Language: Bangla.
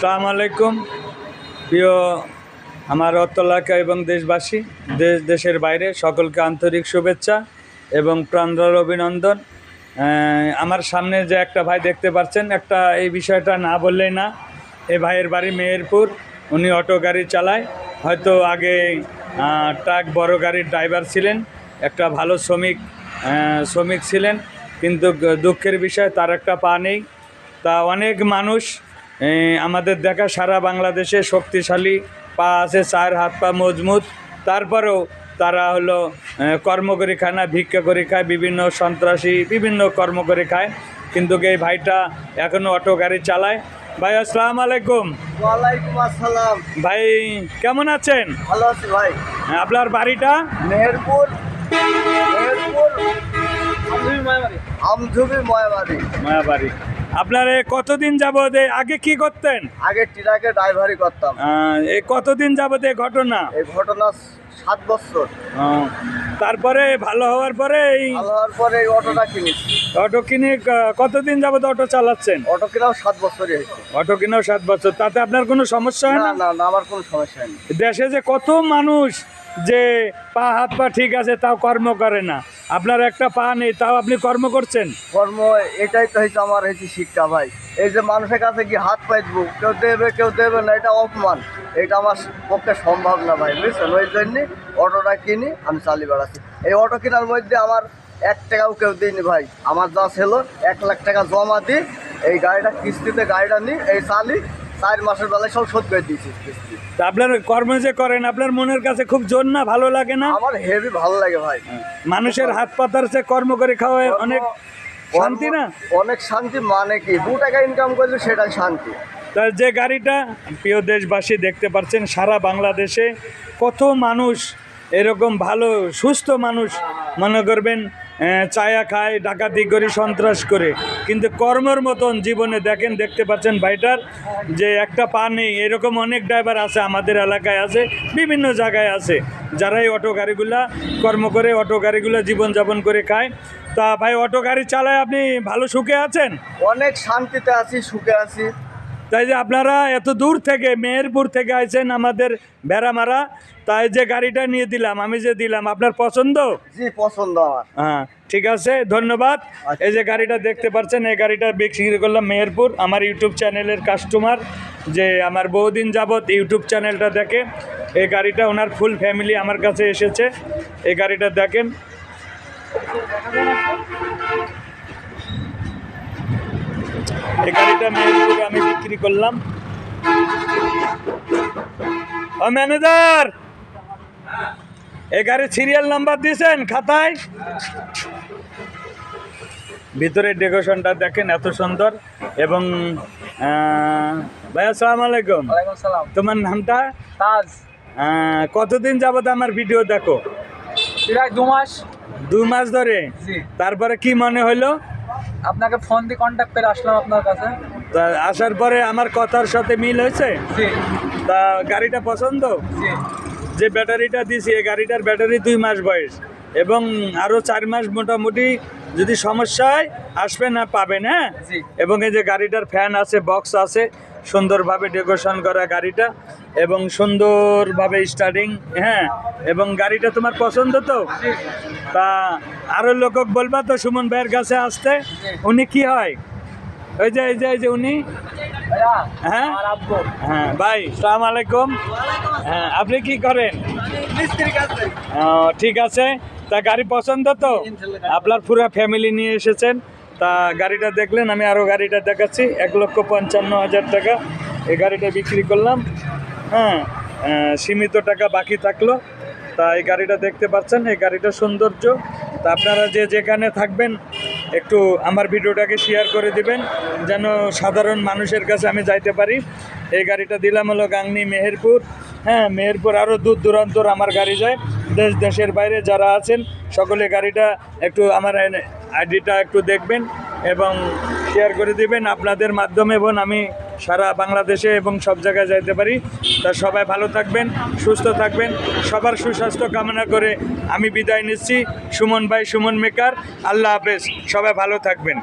আসসালামু আলাইকুম। প্রিয় আমার অত্তলাকা এবং দেশবাসী, দেশ, দেশের বাইরে সকলকে আন্তরিক শুভেচ্ছা এবং প্রাণদার অভিনন্দন। আমার সামনে যে একটা ভাই দেখতে পাচ্ছেন, একটা এই বিষয়টা না বললেই না, এ ভাইয়ের বাড়ি মেহেরপুর। উনি অটো গাড়ি চালায়। হয়তো আগে ট্রাক বড় গাড়ির ড্রাইভার ছিলেন, একটা ভালো শ্রমিক শ্রমিক ছিলেন, কিন্তু দুঃখের বিষয়, তার একটা পা নেই। তা অনেক মানুষ আমাদের দেখা সারা বাংলাদেশে শক্তিশালী পা আছে চার হাত পা মজবুত। তারপরেও তারা হলো কর্ম করে খায় না ভিক্ষা করে খায় বিভিন্ন সন্ত্রাসী বিভিন্ন কর্ম করে খায়। কিন্তু এই ভাইটা এখনও অটো গাড়ি চালায়। ভাই আসসালাম আলাইকুম। ওয়ালাইকুম আসসালাম। ভাই কেমন আছেন? ভালো আছি ভাই। আপনার বাড়িটা? মেহেরপুর। মেহেরপুর। আমঝুবি ময়াবাড়ি। মায়াবাড়ি। আপনার কতদিন যাবত আগে কি করতেন? আগে ট্রাকে ড্রাইভারি করতাম। এই কতদিন যাবত এই ঘটনা? এই ঘটনা সাত বছর। তারপরে ভালো হওয়ার পরে এই ভালো হওয়ার পরে এই অটোটা কিনেছি। অটো কিনে কতদিন যাবত অটো চালাচ্ছেন? অটো কিনাও সাত বছরই হয়েছে। অটো কিনেও সাত বছর। তাতে আপনার কোনো সমস্যা হয় না না? না না আমার কোনো সমস্যা নেই দেশে যে কত মানুষ যে পা হাত পা ঠিক আছে তাও কর্ম করে না। আপনার একটা পা নেই, তাও আপনি কর্ম করছেন? কর্ম, এটাই তো হয়েছে আমার হয়েছে শিক্ষা ভাই। এই যে মানুষের কাছে কি হাত পাই দেবো? কেউ দেবে কেউ দেবে না, এটা অপমান। এটা আমার পক্ষে সম্ভব না ভাই, বুঝছেন? ওই জন্য অটোটা কিনি, আমি চালিয়ে বেড়াচ্ছি। এই অটো কেনার মধ্যে আমার এক টাকাও কেউ দিইনি ভাই। আমার যা ছিল, এক লাখ টাকা জমা দিই এই গাড়িটা কিস্তিতে গাড়িটা নিই এই চালি চার মাসের বেলায় সব শোধ করে দিয়েছি। তা আপনার কর্ম যে করেন আপনার মনের কাছে খুব জোর না ভালো লাগে না? আমার হেভি ভালো লাগে ভাই। মানুষের হাত পাতার সে কর্ম করে খাওয়া অনেক শান্তি না? অনেক শান্তি মানে কি? দু টাকা ইনকাম করলে সেটা শান্তি। তার যে গাড়িটা প্রিয় দেশবাসী দেখতে পাচ্ছেন সারা বাংলাদেশে কত মানুষ এরকম ভালো সুস্থ মানুষ মনে করবেন চায়া খায়, ডাকাতি করে, সন্ত্রাস করে। কিন্তু কর্মর মতন জীবনে দেখেন, দেখতে পাচ্ছেন ভাইটার, যে একটা পা নেই। এরকম অনেক ড্রাইভার আছে আমাদের এলাকায় আছে, বিভিন্ন জায়গায় আছে। যারা এই অটো গাড়িগুলা কর্ম করে, অটো গাড়িগুলা জীবনযাপন করে খায়। তা ভাই, অটো গাড়ি চালায় আপনি ভালো সুখে আছেন? অনেক শান্তিতে আছি, সুখে আছি। তাই যে আপনারা এত দূর থেকে মেহেরপুর থেকে আইছেন আমাদের ভেড়ামারা তাই যে গাড়িটা নিয়ে দিলাম আমি যে দিলাম আপনার পছন্দ? জি পছন্দ আমার। হ্যাঁ ঠিক আছে ধন্যবাদ। এই যে গাড়িটা দেখতে পাচ্ছেন এই গাড়িটা বিক্রি করলাম মেহেরপুর আমার ইউটিউব চ্যানেলের কাস্টমার যে আমার বহুদিন যাবৎ ইউটিউব চ্যানেলটা দেখে এই গাড়িটা ওনার ফুল ফ্যামিলি আমার কাছে এসেছে এই গাড়িটা দেখেন। এই গাড়িটা মেহেরপুরে আমি বিক্রি করলাম। ও ম্যানেজার এই গাড়ির সিরিয়াল নাম্বার দিয়েছেন খাতায়? ভিতরে ডেকোরেশনটা দেখেন এত সুন্দর এবং ভাই আসসালামু আলাইকুম। তোমার নামটা? তাজ। কতদিন যাবত আমার ভিডিও দেখো? প্রায় দু মাস। দু মাস ধরে? তারপরে কি মনে হলো? আপনাকে ফোন দিয়ে কন্ট্যাক্ট করে আসলাম আপনার কাছে। তা আসার পরে আমার কথার সাথে মিল হয়েছে? জি। তা গাড়িটা পছন্দ? জি। যে ব্যাটারিটা দিছি এই গাড়িটার ব্যাটারি দুই মাস বয়স। এবং আরও চার মাস মোটামুটি যদি সমস্যা হয় আসবেন না পাবেন হ্যাঁ? এবং এই যে গাড়িটার ফ্যান আছে বক্স আছে সুন্দরভাবে ডেকোরেশন করা গাড়িটা এবং সুন্দরভাবে স্টার্টিং হ্যাঁ এবং গাড়িটা তোমার পছন্দ তো? তা আরও লোকক বলবা তো, সুমন ভাইয়ের কাছে আসতে। উনি কি হয়? ওই যে, এই যে এই যে উনি। হ্যাঁ? হ্যাঁ ভাই, সালাম আলাইকুম। হ্যাঁ আপনি কি করেন? ঠিক আছে। তা গাড়ি পছন্দ তো? আপনার পুরো ফ্যামিলি নিয়ে এসেছেন। তা গাড়িটা দেখলেন, আমি আরও গাড়িটা দেখাচ্ছি। এক লক্ষ পঞ্চান্ন হাজার টাকা এই গাড়িটা বিক্রি করলাম। হ্যাঁ সীমিত টাকা বাকি থাকল। তা এই গাড়িটা দেখতে পাচ্ছেন, এই গাড়িটা সৌন্দর্য। তা আপনারা যে যেখানে থাকবেন, একটু আমার ভিডিওটাকে শেয়ার করে দিবেন, যেন সাধারণ মানুষের কাছে আমি যাইতে পারি। এই গাড়িটা দিলাম হলো গাংনি মেহেরপুর। হ্যাঁ মেহেরপুর আরও দূর দূরান্তর আমার গাড়ি যায়। দেশ, দেশের বাইরে যারা আছেন, সকলে গাড়িটা একটু আমার আইডিটা একটু দেখবেন এবং শেয়ার করে দিবেন। আপনাদের মাধ্যমে এবং আমি সারা বাংলাদেশে এবং সব জায়গায় যাইতে পারি। তা সবাই ভালো থাকবেন, সুস্থ থাকবেন। সবার সুস্বাস্থ্য কামনা করে আমি বিদায় নিচ্ছি। সুমন ভাই, সুমন মেকার, আল্লাহ হাফেজ। সবাই ভালো থাকবেন।